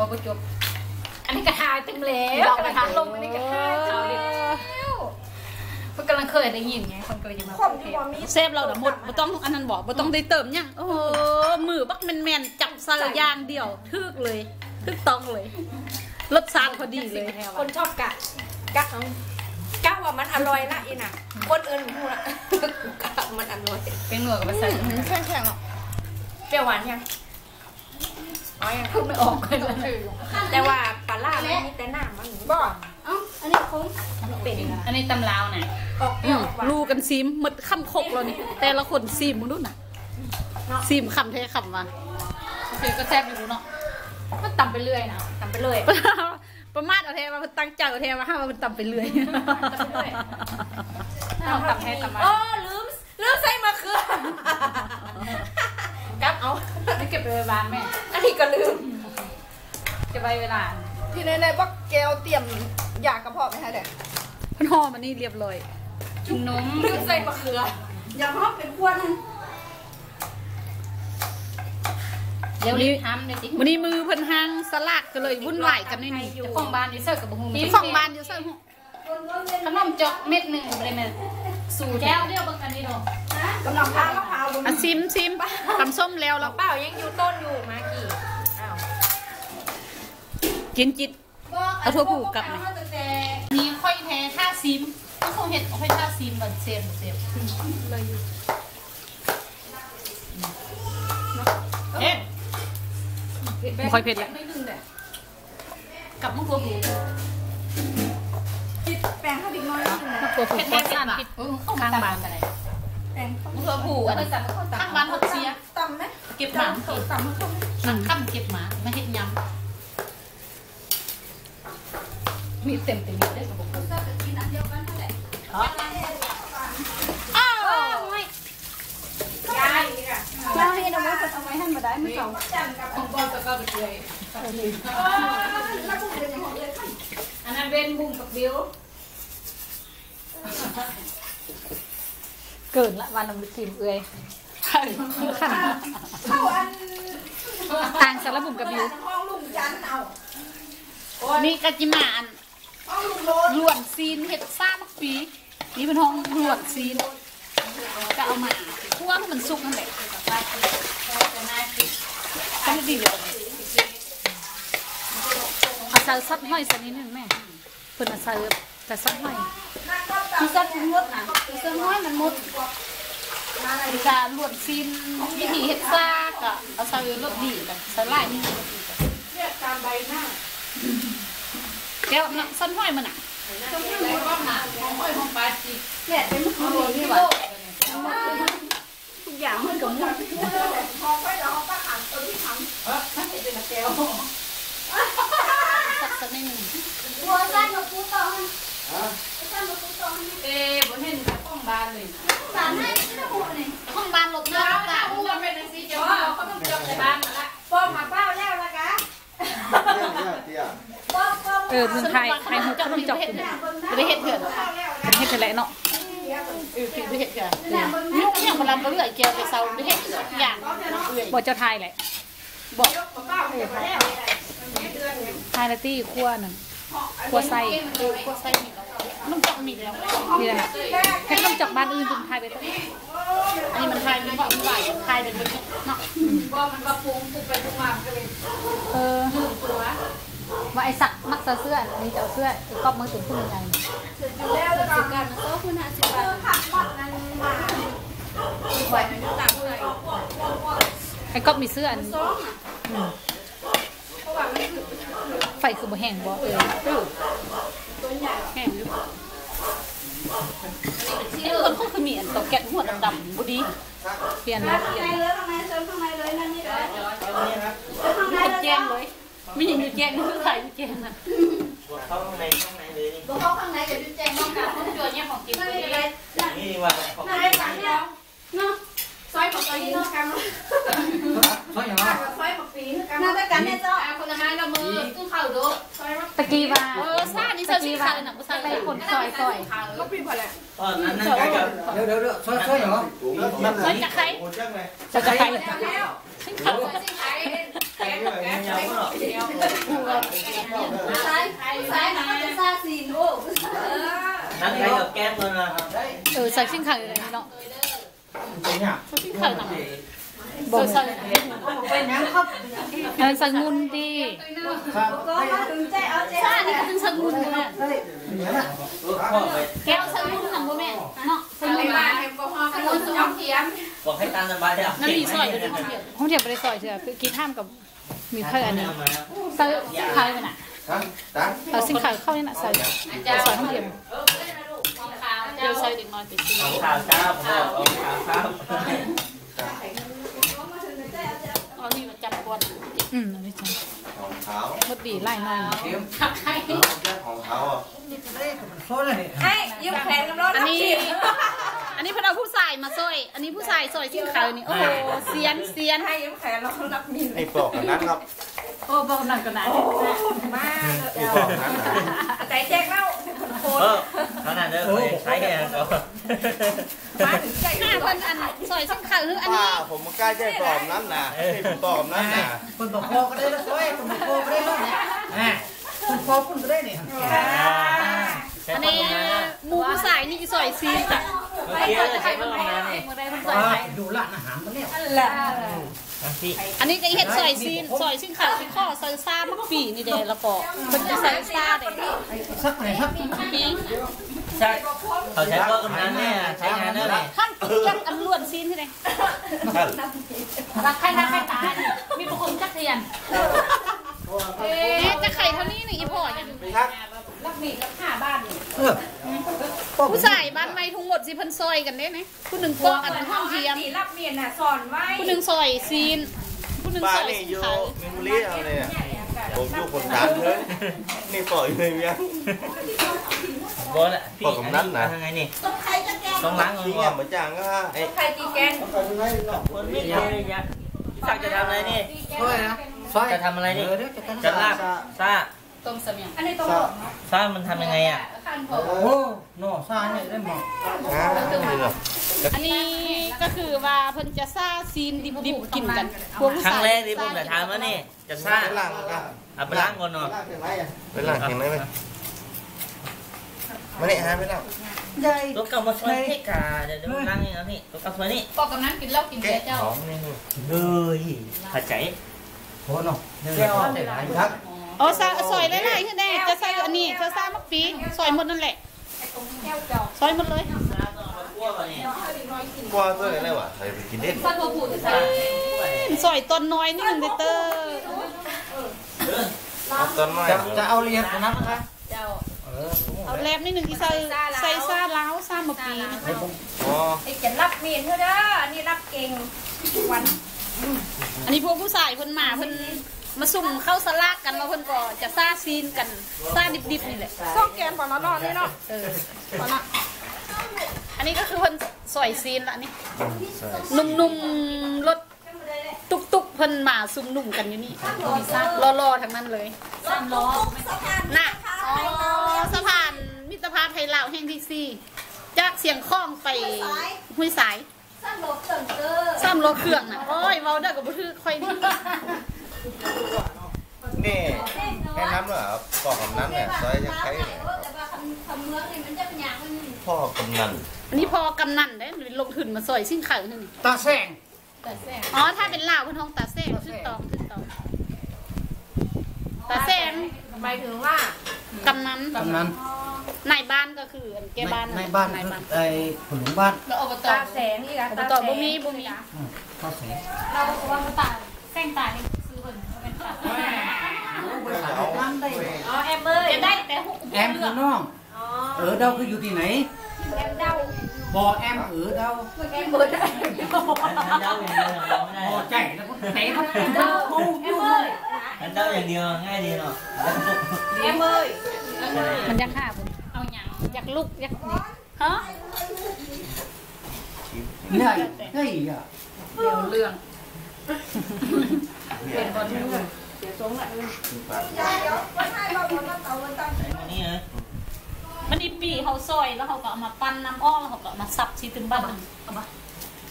บอกก็จบ อันนี้กระทายเต็มแล้วกระทายลงอันนี้กระทายเต็มแล้วมันกำลังเคยได้ยินไงคนกำลังจะมาคนเทที่ปว่ามีเซฟเราน่ะหมดบ่ต้องอันนั้นบอกบ่ต้องได้เติมหยังโอ้โหมือบักแม่นๆจับใส่อย่างเดียวทึกเลยทึกต้องเลยรสชาติพอดีเลยคนชอบกะกะกะว่ามันอร่อยละอีน่ะคนอื่นพูดละกะมันอร่อยเป็นหนวดกับภาษาแข็งแข็งอะเปรี้ยวหวานยัง อ๋อยังพูดไม่ออกเลยเลยแต่ว่าปลาล่ามันมีแต่หน้ามันบ่เอ้าอันนี้คงเป็นอันนี้ตำลาวน่ะออกเปรี้อืยวมหวานรูกันซีมหมดคำคกแล้วนี่แต่ละคนซีมมึงดูน่ะซีมคำแท้คำว่าโอเคก็แซ่บอยู่เนาะก็ตำไปเรื่อยนะทำไปเลยประมาทเอาแท้มาเพิ่นตั้งใจเอาแท้มาห้ามาเพิ่นตำไปเรื่อยเราตำให้ตำมาอ๋อลืมลืมใส่มะเขือกับเอาไม่ เก็บไปไว้บ้านแม่ อันนี้ก็ลืมเก็บไว้เวลาที่ในในบักแกวเตรียมยากระเพาะไหมคะเด็กเพิ่นห่อมันนี่เรียบร้อยชุนมลืมใส่มะเขือ อยากเพาะเป็นขวดนึงเดี๋ยวรีบทำเดี๋ยวสิวันนี้มือเพิ่นหางสลากก็เลยวุ่นวายกันนี่นี่เจ้าของบ้านอยู่เสิร์ฟกับบุ้งมีของบ้านอยู่ใส่หูขนมจอกเม็ดหนึ่งเลยแม่สูตรแก้วเรียกบางอันนี้เนาะ กำลังพามะพร้าวบนอะซิมซิมตำส้มแล้วแล้แล้ววเปล่ายังอยู่ต้นอยู่มากี่อ้าวกินจิต เอาทั่วผูกกลับไหม นี่ค่อยแท้ท่าซิมต้องคงเห็ดค่อยท่าซิมแบบเซมเซมเอ๊ะบ่ค่อยเผ็ดแล้วกับมะกรูดติดแป้งให้บิ๊กน้อยนิดนึงนะตัวผูกเผ็ดก็แท้สั่นผิดข้างบ้านอะไร แป้งมะกรูดผูกอันนี้ข้างบ้านเขาเสียตำไหมเก็บหมาตำตำเขาไหมอืมข้ามเก็บหมาไม่เห็ดยำมีเต็มเต็มได้กับบุกอ้าวยายนี่ค่ะเจ้าให้เอาไว้เอาไว้ให้มาได้ไม่เก่าของบอลก็ก็ไปเลยอันนั้นเป็นบุ้งกับบิว เกินละวันน้ำซิมเอ้ยเข้าอันต่างสารบุ่มกับบิวห้องลุงจันเอานี่กะจิมาอันห้องลุงโลนล้วนซีนเห็ดซ่ามักปีนี่เป็นห้องล้วนซีนก็เอามาคั่วให้มันสุกนั่นแหละก็ไม่ดีเลยเอาใส่ซับห้อยสักนิดนึงแม่เพิ่นเอาใส่แต่ซับห้อย มีซับมดนะมีซับน้อยมันมดมีการล้วนซีนวิธีเห็ดซ่าก็เอาใส่รสดีกันใส่ลายนี่เรียกตามใบหน้าแก้วน้ำซับห้อยมันอะแล้วก็ห เนี่ยเป็นมะขามนี่หว่าทุกอย่างมันกับอไปแล้วเขาก็หันตัวที่ทถ้าเห็นจับัวสั้นกับปูตองเอ๊ะบนเห็นกับของบานเลยสารให้ที่ละหัวนี่ห้องบานหลบหน้าแล้วค่ะถ้าอุ้มเป็นสีเขียวเขาต้องจบในบ้านมาละป้อมมาเป้าแล้วละกะป้อมป้อมเออเมืองไทยไทยหุบขนมจอกคุณไม่ได้เห็ดเถื่อนเป้าแล้วเป็นเห็ดเถื่อนแหละเนาะเออผิดไม่เห็ดกันนี่อย่างพลังก็เลื่อยเกี่ยวไปเซาไม่เห็ดอย่างบอกเจ้าไทยแหละบอกเป้าเก็บมาแล้วไทยละตี้ขั้วหนึ่งขั้วไส้ก็ใส่ หมี่กับน้ำจอกมีแล้วนี่แหละแค่น้ำจอกบ้านอื่นเป็นไทยไปตัวอันนี้มันไทยมันว่ามันหวานไทยเป็นคนเนาะว่ามันก็ปรุงปรุงไปปรุงมามันก็เลยเออตัวว่าไอ้สักมักจะเสื้ออันนี้จะเอาเสื้อไอ้ก๊อบมือถึงขึ้นยังไงแล้วแล้วก็สิบกันโซ่คุณห้าสิบบาทผักหมดนั้นมาใส่มันต่างเลยไอ้ก๊อบมีเสื้ออันอืมไฟคือบ่แห้งบ่เออ แห้งอยู่ไอ้คนเขาคือมีอันตกแกะหัวดำๆบ่ดีเปลี่ยนนะเปลี่ยข้างนในเลยข้างในเสริมข้างในเลยนั่นนี่เลยข้างในหมดเลย แจ้งเลยไม่ยังอยู่แจ้งคือถ่ายอยู่แจ้งน่ะเข้าข้างในข้างในเลยนี่บอกเขาข้างในกับจุดแจงน้องกันต้องจวนเนี่ยของกินนั่นตัวนี่นี้เลยนี่ดีกว่าของนั่นเลยฝันเนี่ยเนาะซ อยผักปีเนาะกันใช่เหรอซอยผักปีกันน่าจะกันเนี่ยเจ้าเอาคนละไม้ละมือตู้เข่าดูตะกี้ว่าเออซ่านี่เซอร์ซี่ค่ะเลยนะกูซ่าไปคนซอยซอยก็ปีพอแล้วตอนนั้นนั่นใกล้กับเดี๋ยวเดี๋ยวเดี๋ยวใช่ใช่เหรอมันซอยจะใครโอ้จังเลยจะจะใครแล้วเขาซิ่งไข่แกงกับแกงไม่เดียวซ้ายซ้ายมันก็จะซาซีนโอ้เออนั่นใครกับแก้มตัวนะครับเออใส่ชิ้นไข่เลยเนาะเป็นเนี่ยใส่ชิ้นไข่หนังบ่ใส่เป็นยังครับเออใส่งุนดีครับก็มาถึงใจเอาใจใช่นี่ก็เป็นใส่งุนแม่ได้เนี่ยนะลูกพ่อไปแก้วใส่งุนหนังบ่แม่เนาะ ใส่ทะงุเลนมามาแอลกอฮอล์ขนมน้ำเทียมบอกให้ตามสบายได้นั่นมีซอยด้วยห้องเทียบห้องเทียบบ่ได้ซอยเชื่อคือคิดห้ามกับมีเพิ่นอันนี้มาครับใส่ชิ้นไข่ไปน่ะครับตังเอาชิ้นไข่เข้านี่น่ะใส่ซอยห้องเทียบ เดี๋ยวใส่เด็กน้อยไปซื้อเอาข่าวเช้าผมบอกเอาข่าวเช้าเอานี่มาจับก่อนอืมเอาไปจับของเขามดดีไล่หน่อยเตรียมของเขาอะโซ่เลยให้ยืมแขนกับรถอันนี้อันนี้พิ่นเอาผู้ชายมาซอย อันนี้ผู้ชายซอยชิ้นไข่นี่ โอ้โหเซียนเซียนให้ยืมแขนเรารับมินไอ้ปอกอันนั้นครับ โอ้บอกนั่นก็ได้มากไอ้ปอกนั้นใจแจ๊กเล่า โคเออขนาดเด้อใช้แค่ก็มาถึงใจห้าเพิ่นอันซอยชิ้นไข่คืออันป้านี้ผมมันกล้าใจปลอมนั้นนะไอ้ปลอมนั้นนะคนบอกพอก็ได้แล้วซอยคนบอกพอก็ได้แล้วเนี่ยอ่าคนพอคนก็ได้เนี่ยอันนี้หมูผู้ชายนี่ซอยซีนจ้ะเมื่อกี้ใช้เมื่อวานนี่มื้อใดเพิ่นซอยว่าไข่ดูร้านอาหารมาเนี่ย แหละพี่อันนี้ก็เฮ็ดซอยซีนซอยชิ้นไข่ที่ข้อซอยซ่ามักปีนี่เด้แล้วก็เพิ่นจะใส่ซ่าเด้สักไหนครับปีใช่เขาใช้พวกกำนันเนี่ยใช้งานได้ไหมขั้นจักอันล้วนซีนที่ใดท่านรักใครรักใครตายนี่มีผู้คนจักเทียนเอ๊ะจะไข่เท่านี้นี่อีพ่อยังไม่ทักรับมีรับห้าบ้านนี่เออผู้ชาย บ้านไม่ทั้งหมดสิเพิ่นซอยกันเด้ไหมผู้หนึ่งกอกอันนั้นห้องเทียมสีรับมีน่ะสอนไว้ผู้หนึ่งซอยซีนผู้หนึ่งป้าซอยนี่ซีนอยู่ขาวเมมโมรี่เอาเลยผมอยู่คนกลางเลยนี่ปล่อยเลยเมียบอลอะพี่ทางไงนี่ต้องล้างที่มือเงี้ก่ยอนเหมือนจางก็ไอ้ใครตีแกงคนไม่เคยยะสักจะทำอะไรนี่ซอยนะซอยจะทำอะไรนี่เออเดี๋ยวจะกันจะลาบซา ต้มเสมียงอันนี้ต้องซามันทำยังไงอะโอ้โน่ซาเนี่ยได้หมดอ่านี่เหรออันนี้ก็คือว่าเพิ่นจะซ่าซีนดิบๆกินกันพวกผู้ครั้งชายแรกที่ผมจะทำแล้วนี่จะซาไปล้างนะเอาไปล้างก่อนเนาะไปล้างเห็นไหมมาเนี่ยฮะไปล้างใหญ่ตัวเก่ามาช่วยให้กาเดี๋ยวล้างนี่นะพี่ตัวเก่าช่วยนี่ปอกกับนั้นกินเหล้ากินเบียร์เจ้าของนี่เฮ้ยเข้าใจโอ้โน่เดี๋ยวได้หลายครับ อ๋อซาซอยหลายๆคือแน่จะใส่อันนี้จะซ่ามักปีซอยหมดนั่นแหละซอยหมดเลยกลัวป่ะนี่กลัวตัวอะไรวะใครไปกินเด็ดสัตว์ตัวผู้จะใส่ซอยตอนน้อยนิดนึงเด้อเตอร์เอาต้นไม้จะจะเอาเรียนนะนะคะเจ้าเออเอาแลบนิดนึงที่ใส่ใส่ซ่าล้าวซ่ามักปีอ๋อไอ้จะรับมีนเท่าเด้ออันนี้รับเก่งวันอันนี้พวกผู้ชายเพิ่นมาเพิ่น มาสุ่มเข้าสลากกันมาเพิ่นก็จะซ่าซีนกันซ่าดิบๆนี่แหละซ่องแกมก่อนแล้วนอนนี่เนาะเออพอละอันนี้ก็คือเพิ่นสอยซีนละนี่นุ่มๆรถตุกๆเพิ่นมาซุ่มนุ่มกันอยู่นี่รอๆทั้งนั้นเลยสามล้อน่ะอ๋อสะพานมิตรภาพไทยลาวแห่งที่สี่จากเสียงคล้องไปห้วยสายซ้ำหลบเกินเกอร์ซ้ำรถเครื่องน่ะโอ้ยเว้าได้กับบ่ถือค่อยนี่ นี่แค่น้ำเหรอปอกกับน้ำเนี่ยซอยจะใช้เนี่ยแต่ว่าคำคำเมืองนี่มันจะเป็นอย่างมันพ่อกำนันอันนี้พอกำนันได้ลงทุนมาซอยสิ้นขายนึงตาแซงแต่แซ่บอ๋อถ้าเป็นลาวเพิ่นห้องตาแซงขึ้นตองขึ้นตองตาแซงหมายถึงว่ากำนันกำนันนายบ้านก็คืออันแกบ้านในบ้านนายบ้านไอ้ผลบ้านแล้วอบตตาแสงนี่ละอบตบ่มีบ่มีข้าวแสงเราว่ามันตาแซงตาเนี่ยซื้อเพิ่นเป็นตา อ๋อแอมเบอร์ จะได้ แต่หุบแอมคือน้องอ๋อเออเดาคืออยู่ที่ไหนแอมเดาบอแอมเออเดาแอมเบอร์ได้เดาอย่างเดียวเราไม่ได้พอใจแล้วก็เตะมันเดาแอมเบอร์เดาอย่างเดียวง่ายดีเนาะแอมเบอร์มันอยากฆ่าผมเอาหยังอยากลุกอยากนี่ฮะเหนื่อยเฮ้ยอะเดี๋ยวเรื่องเป็นคนนี้ เลยไอ้คนนี้เลยมันอีปีเขาซอยแล้วเขาก็เอามาปั้นน้ำอ้อแล้วเขาก็เอามาสับชีตึมบ้านเอามา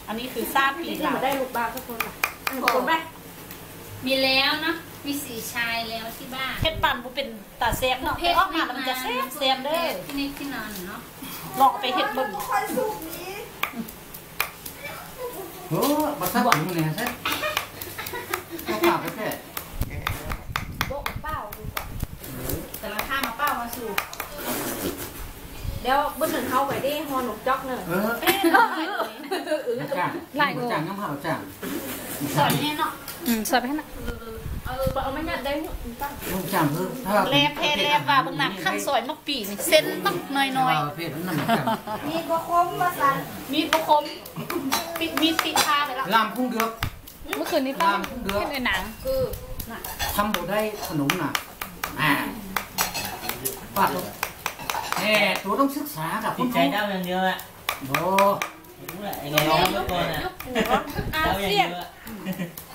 อันนี้คือซาปีลาวได้ลูกบาสักคนอะคนไหมมีแล้วเนาะมีสีชายแล้วที่บ้านเฮ็ดปั่นบ่เป็นตาแซ่บเนาะเพเฮ็ดชรออกมาแล้วมันจะแซ่บแซ่บเด้อที่นี่ที่นอนเนาะลองเอาไปเฮ็ดเบิ่งโอ้บัตรถึงเนี่ยใช่ก็ปากไปแค่ แต่ละข้ามาเป้ามาสู่เดี๋ยวเบิ้ลหนึ่งเข้าไปได้ฮอหนุกจอกหนึ่งเออจ้างไล่จ้างน้ำเผาจ้างสอนแน่เนาะอืมสวยไปนะเออเอาไม่ยัดได้หุ่นตั้งลูกจ้างคือถ้าแลบเพแลบว่าเบิ่งน่ะขั้นซอยมักปีนี่เส้นมักน้อยเพศนั่นจ้างมีบะคมมาสั่นๆมีดบ่คมปิดมีดติดคาไปแล้วลามพุ่งเดือกเมื่อคืนนี้ป้าลามพุ่งเดือกเห็นในหนังคือทำบ่ได้ขนมน่ะอ่าป้าตั วแหมตัวต้องศึกษากับติคุดณใจเจ้าอย่างเดียวอะโอ้รู้แหละยังไงน้องเมื่อก่อนอะอาเจ้าอย่างเซีเดียยนวอะ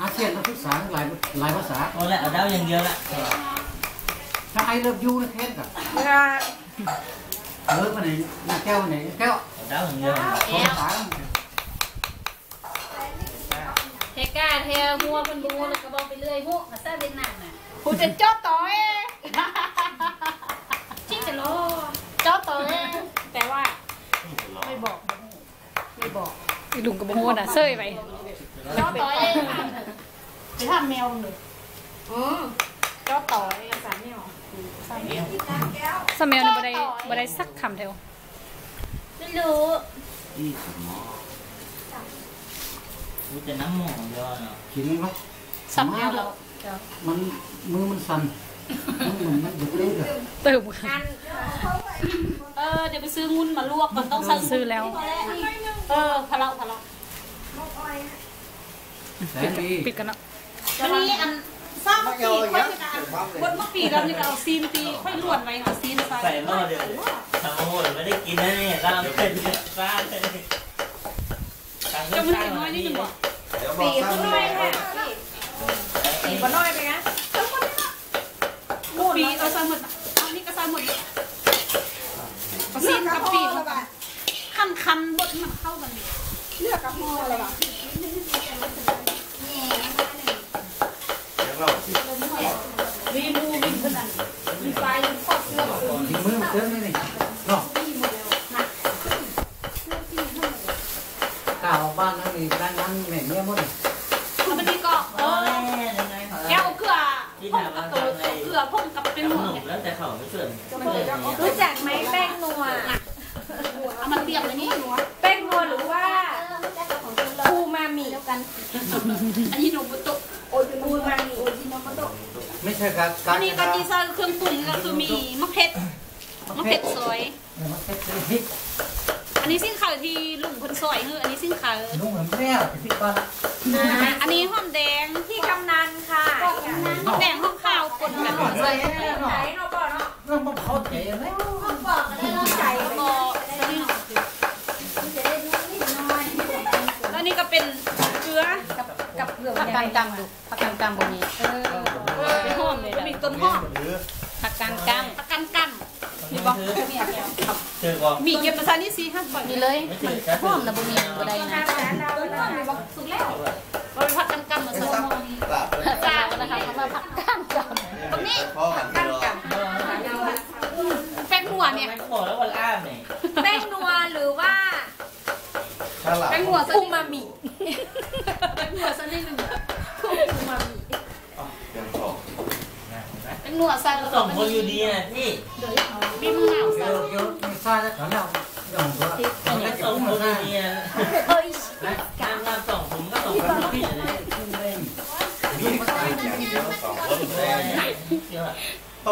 อาเซียนเราศึกษาหลายหลายภาษา โอ้แหละเอาเจ้าอย่างเดียวละถ้าไอเลิฟยูนะเทสกับเวลาเลิฟมาไหนนาแก้วไหนแก้วเอาเจ้าอย่างเดียวสองภาษาเทก้าเทหัวเป็นบูแล้วก็บอกไปเรื่อยหัวมาแซ่บเป็นหนังน่ะผู้จะจ้อต่อยชิจะโลจ้อ ต่อยแต่ว่าไม่บอกไม่บอกอีลุงกับโมน่ะเซยไปจ้อต่อยไปทำแมวเลยอืมจ้อต่อยภาษาไม่ออกสมัยนี้บ่ได้บ่ได้สักคำเดียวไม่รู้อีสมอรู้แต่น้ำหมองเดียวเนาะกินมั้ยสับแมวเรามันมือมันสั่นมันมันหยุด เล่นเลยเติมงานเออเดี๋ยวไปซื้องุ่นมาลวกมันต้องสั่งซื้อแล้ว เออพะเลาะพะเลาะแสนดีปิดกันเนาะวันนี้อันสร้างมะปีค่อยจะอันบนมะปีแล้วนี่ก็เอาซีนตีค่อยล้วนไว้ค่ะซีนใส่หม้อเดียวทำโอ้ยไม่ได้กินนะเนี่ยลาบเป็นซ่าเลยจะมันน้อยนี่หนึ่งบอกปีขึ้นน้อยค่ะปีก็น้อยไปนะ ปีเอาใส่หมดอันนี้ก็ใส่หมดเอาซีนกับปีขั้นคันบดมันเข้ากันเลือกกับหม้อเลยป่ะมีมูมีขนาดมีไฟครอบเสื้อถึงมือมันเติมเลยนี่เนาะกล่าวบ้านนั้นมีด้านนั้นแม่เนี่ยหมดเลย เขาไม่เชื่อรู้จักไหมแป้งนัวเอามาเตรียมเลยนี่แป้งนัวหรือว่าอูมามิกันอันนี้หนูบุตุอูมามิไม่ใช่การกาอัรนนี้ก็จีซอยเครื่องปรุงก็คือมีมะเผ็ดมะเผ็ดซอยมันเซ็ตพริกอันนี้สิ้นขาวที่ลุงคนซอยคืออันนี้สิ้นขาวนุ่งเหมือนแม่พริกปลา อ่าอันนี้หอมแดง ที่กำนันค่ะ หอมแดงหอมขาวปนกัน ใส่ ไหนเนาะป่อเนาะ เรื่องมันเข้าใจไหม ใจ แล้วก็อันนี้แล้ว นี่ก็เป็นเกลือกับเผือกผักกางกำดูผักกางกำบ่มีเป็นหอมเลยมีต้นหอมผักกางกตะกันกันมีบอกเจอบอกมีเก็บมาซานี่สี่ห้าปล่อยำมีเลยมันหอมนะบ่มีบ่ได้นะสุดแล้วเราไปพักกันกันมาซื้อหม้อนี้กลับจ้านะคะเขามาผักกางกำตรงนี้พ่อกันตลอดแป้งหัวเนี่ยไม่บอกแล้ววันอ้ามเนี่ยแป้งนัวหรือว่า ถ้าหลับแป้งหัวอูมามิแป้งหัวสักนิดหนึ่งยังสองแป้งหัวใส่แล้วสองคนอยู่ดีนะพี่บีมะนาวเกี่ใส่ยวเกี่ยวไม่ทราบแล้วเขาแล้วอย่างตัวสองสองคนอยู่ดีนะเฮ้ยน้ำน้ำสองผมก็สองคนพี่เลยมีใครอย่างเดียวสองคนแม่เชื่อ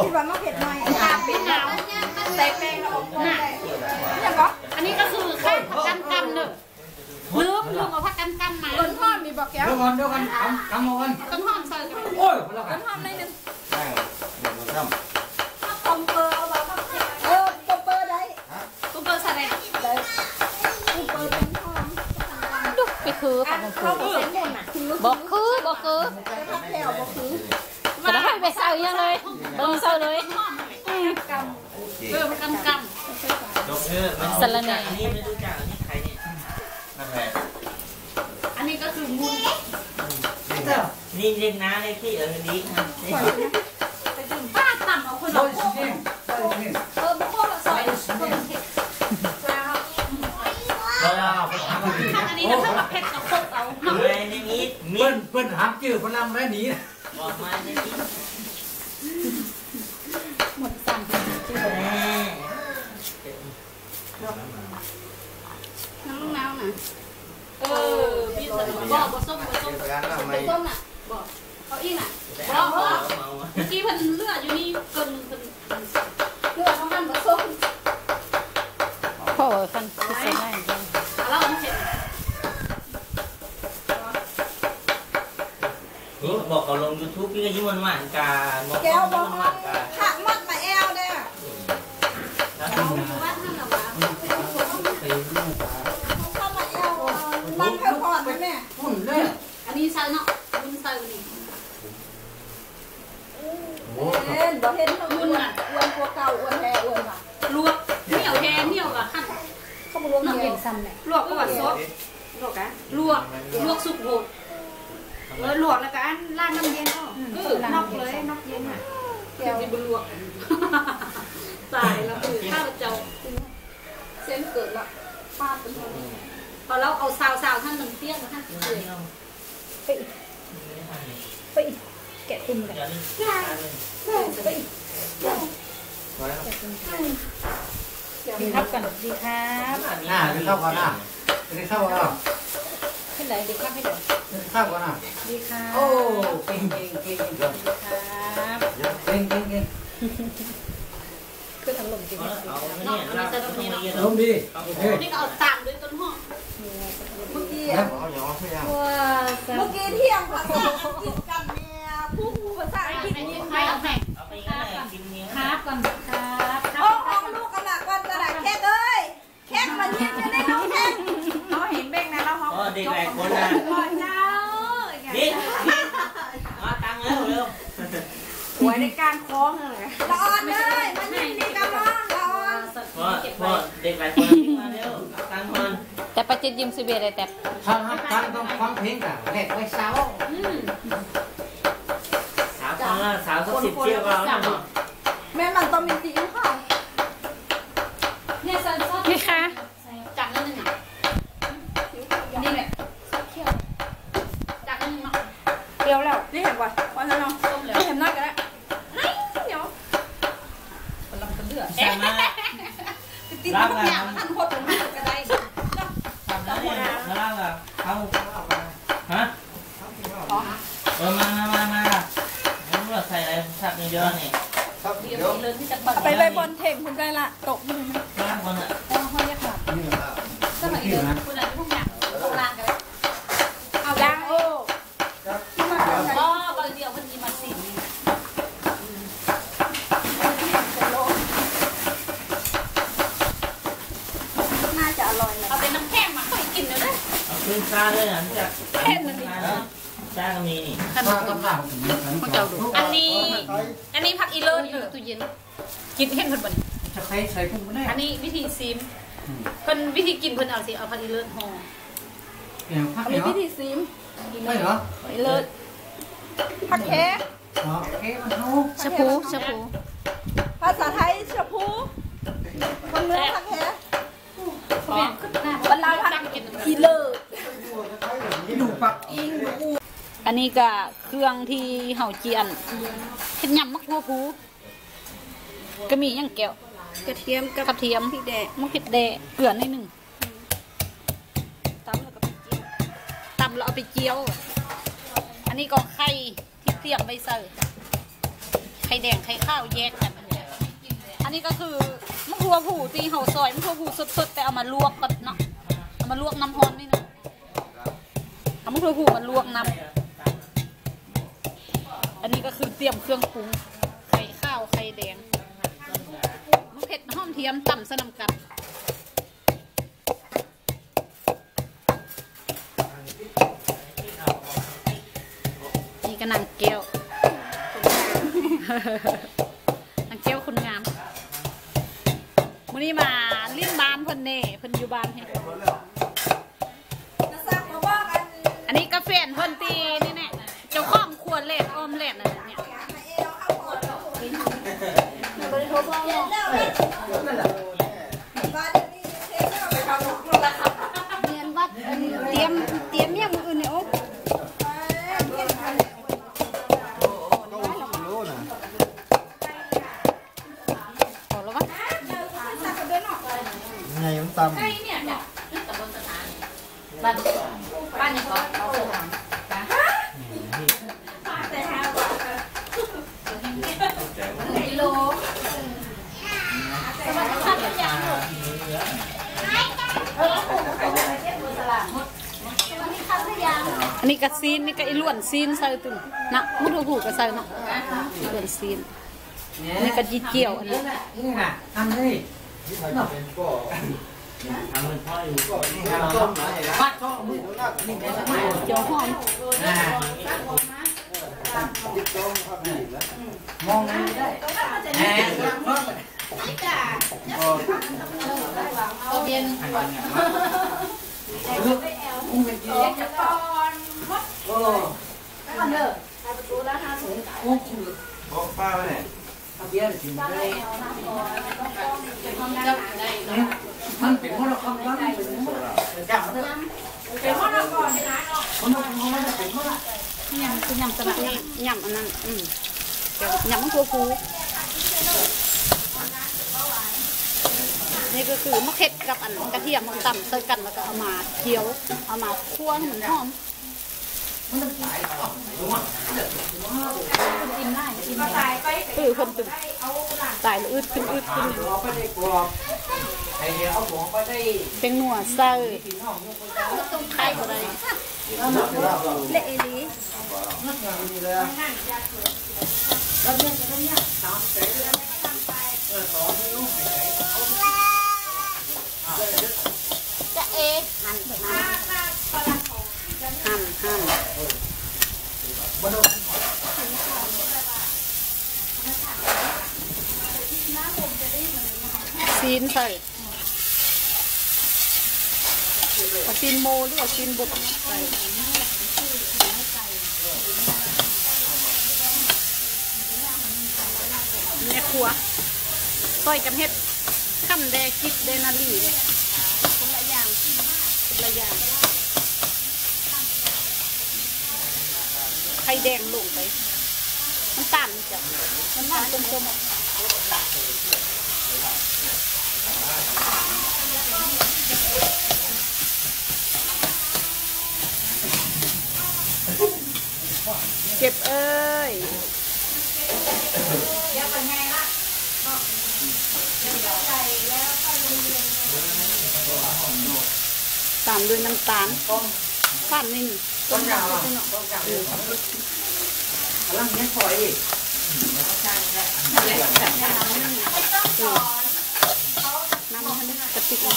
ที่ว่ามาเผ็ดหน่อยตามเป็นน้ำใส่แป้งแล้วอบน่ะเนี่ยก็อันนี้ก็คือข้าวผักกันกันเนอะ ลืมลืมเอาผักกันกันมาต้นทอดมีบอกแก้วเดี๋ยวก่อนเดี๋ยวก่อนทำทำมาก่อนต้นหอมใส่กันโอ้ยแล้วกันทอดในนึงนั่งหนึ่งคนทคอมเปอร์เอาแบบเออคอมเปอร์ได้ตุ๊กเปอร์ใส่อะไรดูไปคืออัผันกกางเขากเส้นหมุนอะำบ่คือบ่คือพักแถวบ่คือก็ได้ไปเซายังเลยเบิ่งเซาเลยำโอเคเออผักกันกันยกเออมันอันนี้ไม่รู้จักอันนี้ใครเนี่ย นั่นแหละอันนี้ก็คือมุนเจ้านี่เรียกน้าเลยพี่เออดีนะป้าต่ำเอาคนโอ้ละยโคสิกเนี่ยโอ้ยสิเนี่ยเออโคกละซอยคนละเผ็ดเราเอาไปทำอะไรถ้าอันนี้นะถ้าแบบเผ็ดกับโคกเอาเนาะในนี้มีเปิ้นเปิ้นถามชื่อพลังแล้วหนีบอกมาในนี้ หมดสั่ง แม่ น้ำมะนาวนะ เออพี่สนุกบอกว่าส้มว่าส้ม ประ กันทำไมส้มน่ะบอกเขาอีกน่ะเอาเอาเอาเมื่อกี้เพิ่นเลือดอยู่นี่เกินเพิ่นเลือดของมันบ่ส้มพ่อคันคือใส่ได้เด้อแล้วมันเผ็ดนี่บอกเขาลงยูทูบพี่ก็ยิ้มหวานๆกันบอกแก้วบยิ้อมกหวานๆกัน หักมัดมาแอลเด้อ แล้ว เอาอยู่วัดนั่นน่ะวะ ตีลูกอะ เข้ามาแอลนั่งเพื่อพอดนะแม่ พุ่นเลย อันนี้ใส่เนาะบุญใส่นี่เห็นบ่เห็นเขาอ้วนอ้วนกว่าเก่าอ้วนแท้อ้วนว่ะลวกเหนียวแทนเหนียวกับขั้นเขาบ่รวมน้ำเดีเป็ยนวซ้ำแหละลวกก็ว่าซดลวกอะลวกลวกสุกโหดเออลวกแล้วก็อันราดน้ำเย็นก็เออนอกเลยนอกเย็นอะเดี๋ยวจะไปลวกตายแล้วคือข้าวเจ้าเส้นเกิดละป้าเป็นคนพอเราเอาซาวซาวท่านหนึ่งเตี้ยมาท่านเสีย ไปแกะตุ่มกันไปดีครับกันดีครับหน้าจะเข้ากันหน้าจะเข้ากันหน้าขึ้นไหนดีครับให้ดูจะเข้ากันหน้าดีครับโอ้เก่งเก่งเก่งเก่งครับเก่งเก่งเก่งคือทำลมจริงเอาเนี่ยเราต้องมาเยอะลมดีโอเคนี่ก็เอาตามด้วยต้นหอม เมื่อกี้แล้วเอาอย่างไม่ยังว้าเมื่อกี้เที่ยงภาษาอังกฤษกันเนี่ยผู้ผู้ภาษาอังกฤษอันนี้ไม่เอาแม่เอาไปง่ายกินเนี้ยครับก่อนครับโอ้ของลูกกันละก่อนกระดาษแค่เอ้ยแค่มันเย็นจะได้น้องแค่เขาเห็นเบ้งนะแล้วเขาก็เด็กหลายคนนะพ่อเจ้านี่มาตังเร็วเร็วหัวในการคล้องเลยละอ่อนเลยมันนี่นี่กำลังละอ่อนพ่อพ่อเด็กหลายคนมาเร็วตังคน แต่ประจิตยิมสิเบได้แต่ทางทางต้องฟังเพลงกันแรกไว้เช้าสาวคนละสาวสักสิบเที่ยวเราเนาะแม่มันต้องมีสีอิ๊วค่ะ เนี่ยซันซอส นี่ค่ะ จากนั่นนึงอะนี่แหละซอสเขียวจากนั่นนึงเนาะ เดียวแล้วนี่เห็นป่ะว่าจะลอง ต้มแล้ว เห็นน้อยกันแล้วนี่เดี๋ยว กำลังจะเลือด ใช่ไหม ติดทุกอย่างมันหดลงมาก็ได้ ทำแล้วเนี่ยมาล่างอะเอาฮะเออมามามามาไม่รู้ว่าใส่อะไรสักเยอะนี่ ครับ เดี๋ เดี๋ ย ยว ว เลยที่จะปั่น ไปเลยบนเถ่งคุณได้ละตกมือ ล่างคนอะ อ๋อห้อยยักษ์ค่ะ นี่ สมัยเดิมคุณอะไรพวกอย่างโบราณกันแล้วเอา ดั ดั ง ง โอ้ อ๋อบางเดียวคนนี้มาสิ น่าจะอร่อยเลย เอาเป็นน้ำแข็งมาค่อยกินเลยนะ เอาขึ้นซาเลยนะจาก ซาก็มีนี่ขนข้ามวกับข้าวผมเหมือนกันอันนี้ อันนี้ผักอีเลิศอยู่ตู้เย็นกินเห็นเพิ่นบ่นจะใส่ใส่พุ่งไม่ได้อันนี้วิธีซิมเพิ่นวิธีกินเพิ่นเอาสิเอาผักอีเลิศห่อเกี่ยวพักอันเหรนี้อพิธีซิมไม่เหรอไปเลยผักแค่อ๋อโอเคมันเขาชะพูชะพูภาษาไทยชะพูคนเนื้อผักแค่แม่ขึ้นหน้าบรรลาผักกินอีเลิศดูปักอั นนี้ก็เครื่องที่เห่าเจียนเฮ็ดยำมักหัวผูก็มีหยังแก้วกระเทียมกับกระเทียมพริกแดงมะเขือแดงเกลือนิดหนึงตำแล้วก็ไปจิ้มตำแล้วเอาไปเจียว อันนี้ก็ไข่ที่เตรียมไว้ใส่ไข่แดงไข่ข้าวแยกกันอันนี้ก็คือมะขัวผูที่เห่าซอยมะขัวผูสดๆแต่เอามาลวกก่อนเนาะเอามาลวกน้ำร้อนนี่นะเอามะขัวผูมาลวกน้ำ อันนี้ก็คือเตรียมเครื่องปรุง ไข่ข้าวไข่แดงมะเผ็ดหอมเทียมต่ำสนำกันนี่ก็นางแก้ว นางแก้วคนงามมื้อนี้มาลิ้นบานเพิ่นเน่เพิ่นอยู่บ้านให้ จะซักมาบอกกัน อันนี้กาแฟนเพิ่นตีนี่แน่เจ้าของ เรียนวัดอันนี้เตรียมเตรียมเนี่ยมืออื่นเนี่ยโอ้พอแล้ววะ ไงมันตำ ไอ้เนี่ยเนี่ยตำบลสถานบ้านบ้านนี่เขาเขาสถานกิโลสวัสดีครับทุกอย่างลูกเออเขาบอกว่าเจ็บมือสลากหมดสวัสดีครับทุกอย่าง อันนี้กระซีนนี่ก็ไอ้ล้วน ซีนใส่ตุ่มนะมุดหูกระใส่เนาะล้วนซีนนนี้ก็จีเจียวอันนี้นี่นะทำได้ทำเป็นพ่ออยู่ปัดก็มือนี่แม่สมัยเจียวหอมอ่ามองไม่ได้แหมตัวเย็นอุ้งเป็นจีโอ้ อุ้งคือบอกป้าไว้ไหนทะเบียนถึงได้มันเป็นคนละคำกันเป็นคนละจับเลยเป็นคนละก่อนนะคนละคนละเป็นคนละยำคือยำสลัดยำอันนั้นอืมเดี๋ยวยำมันตัวฟูนี่ก็คือมะเขือกับอันกระเทียมมันต่ำใส่กันแล้วก็เอามาเคี่ยวเอามาคั่วให้มันหอม ต้อคนตึงตายแล้วอืดขึ้นอืดขึ้นเราไปได้กรอบไอ้เดียวเอาของไปได้เป็นหนัวใส่กินห้องไปได้ไข่ก็ได้เละดีนักงานดีเลยแล้วเนี่ยจะเนี่ยตามใจเลยเออต่อให้ลูกหายใจ จะเอหั่นหั่นหั่นหั่น ซีนใส่เอาซีนโมหรือว่าซีนบุกใส่แม่ครัวซอยกับเฮ็ดขั้นแดกิดเดนาลีเลยคนละอย่างคนละอย่างไข่แดงลงไปน้ำตาลนี่จ้ะน้ำตาลต้มๆ เก็บเอ้ยตามด้วยน้ำตาลฝานนิดหนึ่งต้นยาวต้นยาวกำลังเนี้ยถอยน้ำมันกระติกนะ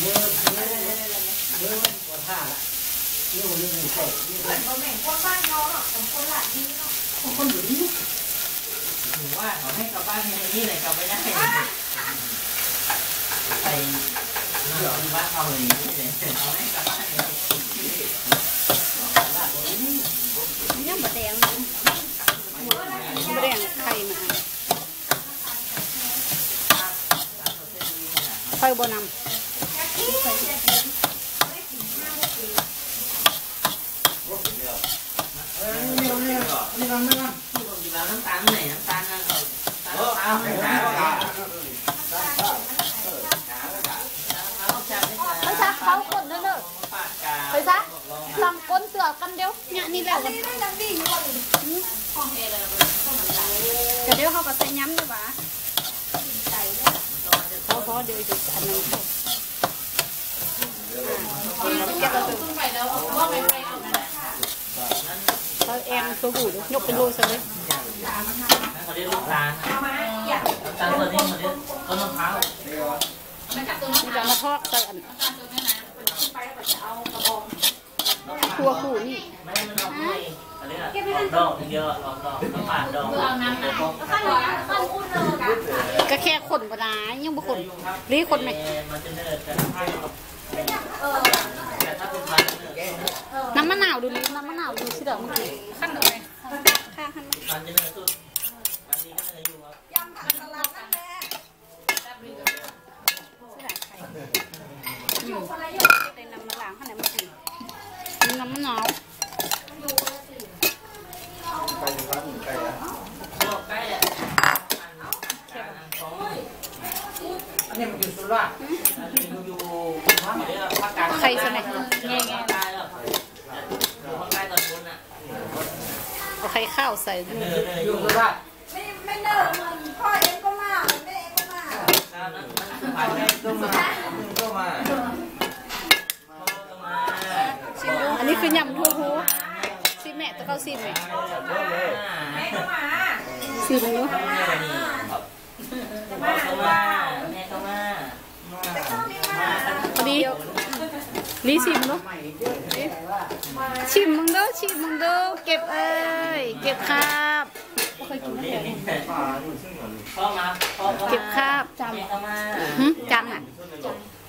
เนื้อเนื้อเนื้อ วัวท่าละเนื้อวันนี้มีใส่เนื้อคนแม่คนบ้านเขาเนาะคนหละที่เนาะคนอยู่นี่ถือว่าเขาให้กลับบ้านในนี้เลยกลับไม่ได้ไปเดี๋ยวบ้านเขาเลยนี่เลยเขาให้กลับบ้านเลยยังบะแดงบะแดงไข่มาไข่บะนำ เออนี่ เราเนี่ยนี่เราเนี่ยที่ผมกินแล้วน้ำตาลไหนน้ำตาลนั่นเขาตาลเปล่าน้ำตาลเขาจับไม่ไปซะ เขาคนเด้อเด้อปากกาไปซะลองก้นเสือกันเดียวเนี่ยนี่แล้วกันก็เดี๋ยใส่ย้ยวะพอพอเดี๋ยวจะอันนั้นเขาแอมตัวหูยกเป็นโลซะเลยเขาเรียกลูกตาลตาลตัวนี้เขาเรียกต้นมะพร้าวจะมาทอดใส่อันตัวหูนี่นออกไม่เขาเรียกออกดอกเยอะออกดอกน้ำปาดดอกเอาน้ำนขั้นขั้นพูดเลยก็แค่คนบดายังบ่คนรีคนไหมมันจะเนิร์ดแต่ถ้าแต่ถ้าเป็นมันเนิร์ด น้ำมะนาวดูนี่น้ำมะนาวดูสิเด้อเมื่อกี้ขั้นเลยข้างๆหันมามันจะเหนื่อยสุดมันนี้ก็เหนื่อยอยู่ครับยำผักสลัดนั่นแหละอยู่ในน้ำมะลางข้างในมันกินมีน้ำมะนาว ไก่ครับไก่อะ ลวกใกล้แล้วของ อันนี้มันอยู่สุราษฎร์ อันนี้อยู่ภาคเหนือภาคกลาง ใครสมัยแง่ ภาคใต้แล้วอยู่ภาคใต้ตอนบนน่ะ ๆเอาไข่ ข้าวใส่เหนื่อยเลยออยู่ยู่สุราษฎร์ข้าวนั้นมันผ่านไปก็มาก็มาก็มาอันนี้คือยำทั่วหูซิแม่ตะเกาซิมแม่แม่ก็มาซิมดู แม่ก็มาแม่ก็มา พอดีรีซิมดู ชิมมึงเด้อชิมมึงเด้อเก็บเอ้ยเก็บครับป่าอยู่ซึ่งเหมือนพ่อมาพ่อก็มาเก็บครับแม่ก็มาหึจานอะ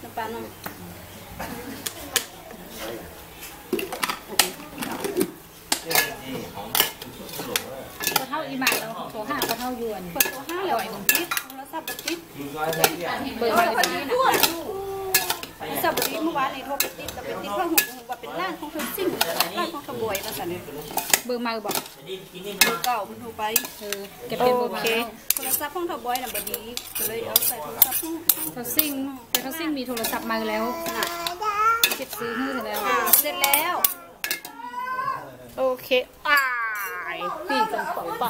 น้ำปลาหน่อยนี่ของก็เท่าอีหมาแล้วตัวห้าก็เท่ายวนเปิดตัวห้าแล้วไอ้ติดโทรศัพท์บ่ติดอยู่ซอยแท้เนี่ยเปิดโทไว้รเลศั พยท์ด้วยโทรศัพท์บ่ติดเมื่อวานในโทรไปติดแต่ไปติดเพราะหูว่าเป็นร้านของเธอซิ่งร้านของขบวยว่าซั่นเบอร์มาบอกจะได้กินนี่เบอร์เก่ามันโทรไปเออเก็บเป็นเบอร์โอมาเคโทรศัพท์ของขบวยน่ะบ่ดีก็เลยเอาใส่โทรศัพท์ของเขาซิ่งแต่เขาซิ่งมีโทรศัพท์มาแล้วเก็บซื้อให้เสร็จแล้วเสร็จแล้วโอเคอ้ายปีกกันเป่าปะ